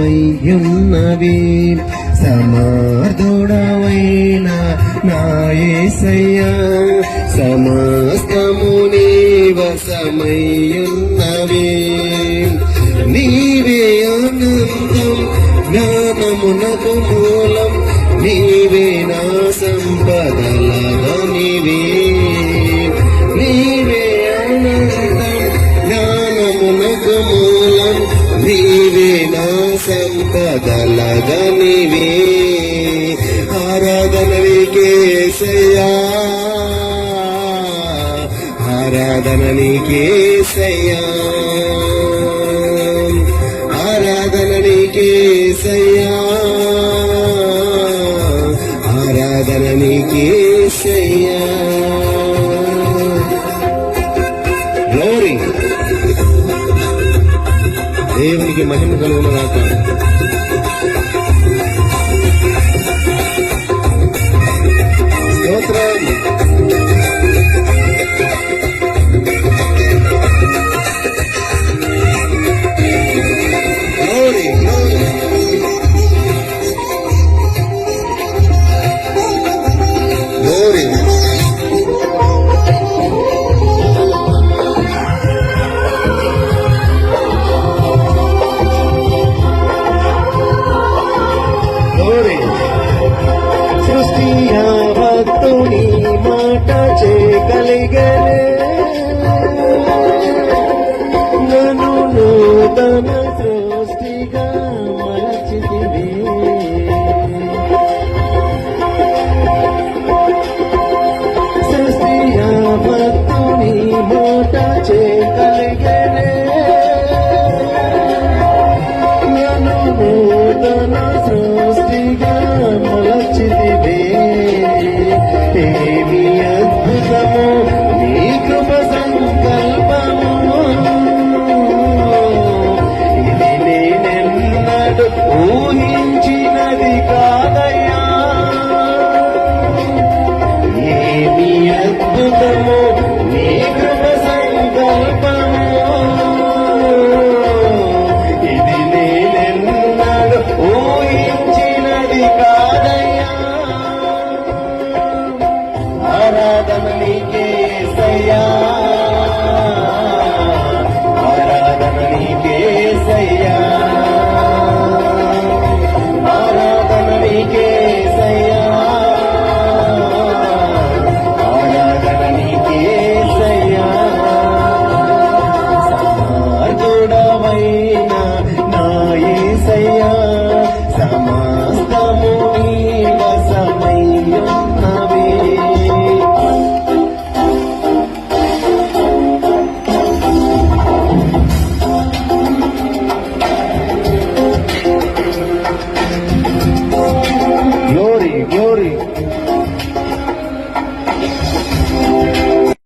ఉన్నవి సమర్థుడవైన నాయసయ్యా. సమస్తముని వసమయ్యున్నవి నీవే ఆనందం జ్ఞానమునకు మూలం. నీవే నా సంపదలగా నీవే. ఆనందం జ్ఞానమునకు మూలం. నీవే ಸಂಪದಲಗನಿವೆ ಆರಾಧನವಿಗೆ ಸಯ ಆರಾಧನನಿಗೆ ಸಯ ಆರಾಧನನಿಗೆ ಸಯ್ಯ దేవునికి మహిమ కలుగును గాక స్తోత్రం. Le gane, no no no.